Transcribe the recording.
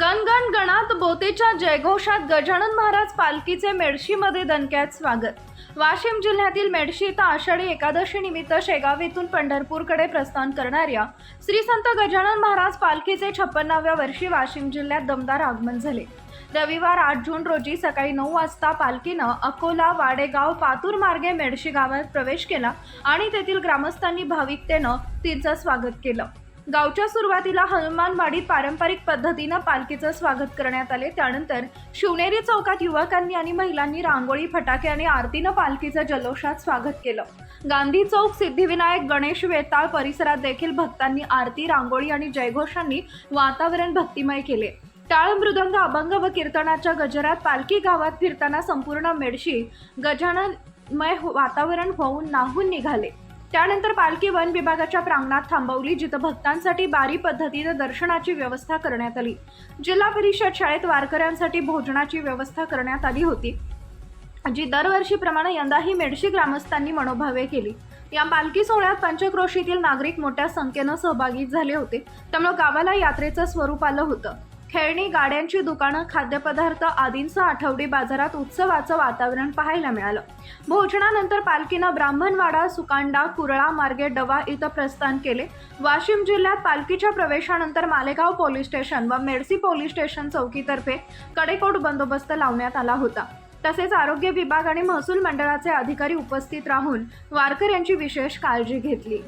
गणगण गणात बोतेच्या जयघोषात गजानन महाराज पालखीचे मेडशीमध्ये दणक्यात स्वागत. वाशिम जिल्ह्यातील मेडशी इथं आषाढी एकादशी निमित्त शेगाव येथून पंढरपूरकडे प्रस्थान करणाऱ्या श्री संत गजानन महाराज पालखीचे छप्पन्नाव्या वर्षी वाशिम जिल्ह्यात दमदार आगमन झाले. रविवार आठ जून रोजी सकाळी नऊ वाजता पालखीनं अकोला वाडेगाव पातूर मार्गे मेडशी गावात प्रवेश केला आणि तेथील ग्रामस्थांनी भाविकतेनं तिचं स्वागत केलं. गावच्या सुरुवातीला हनुमानवाडीत पारंपरिक पद्धतीनं पालखीचं स्वागत करण्यात आले. त्यानंतर शिवनेरी चौकात युवकांनी आणि महिलांनी रांगोळी फटाके आणि आरतीनं पालखीचं जल्लोषात स्वागत केलं. गांधी चौक सिद्धिविनायक गणेश वेताळ परिसरात देखील भक्तांनी आरती रांगोळी आणि जयघोषांनी वातावरण भक्तिमय केले. टाळ मृदंग अभंग व कीर्तनाच्या गजरात पालखी गावात फिरताना संपूर्ण मेडशी गजाननमय हो- वातावरण होऊन नाहून निघाले. त्यानंतर पालखी वन विभागाच्या प्रांगणात थांबवली जिथं भक्तांसाठी बारी पद्धतीनं दर्शनाची व्यवस्था करण्यात आली. जिल्हा परिषद शाळेत वारकऱ्यांसाठी भोजनाची व्यवस्था करण्यात आली होती जी दरवर्षीप्रमाणे यंदाही मेडशी ग्रामस्थांनी मनोभावे केली. या पालखी सोहळ्यात पंचक्रोशीतील नागरिक मोठ्या संख्येनं सहभागी झाले होते. त्यामुळे गावाला यात्रेचं स्वरूप आलं होतं. खेळणी गाड्यांची दुकानं खाद्यपदार्थ आदींसह आठवडी बाजारात उत्सवाचं वातावरण पाहायला मिळालं. भोजनानंतर पालखीनं ब्राह्मणवाडा सुकांडा कुरळा मार्गे डवा इथं प्रस्थान केले. वाशिम जिल्ह्यात पालखीच्या प्रवेशानंतर मालेगाव पोलीस स्टेशन व मेडसी पोलीस स्टेशन चौकीतर्फे कडेकोट बंदोबस्त लावण्यात आला होता. तसेच आरोग्य विभाग आणि महसूल मंडळाचे अधिकारी उपस्थित राहून वारकर यांची विशेष काळजी घेतली.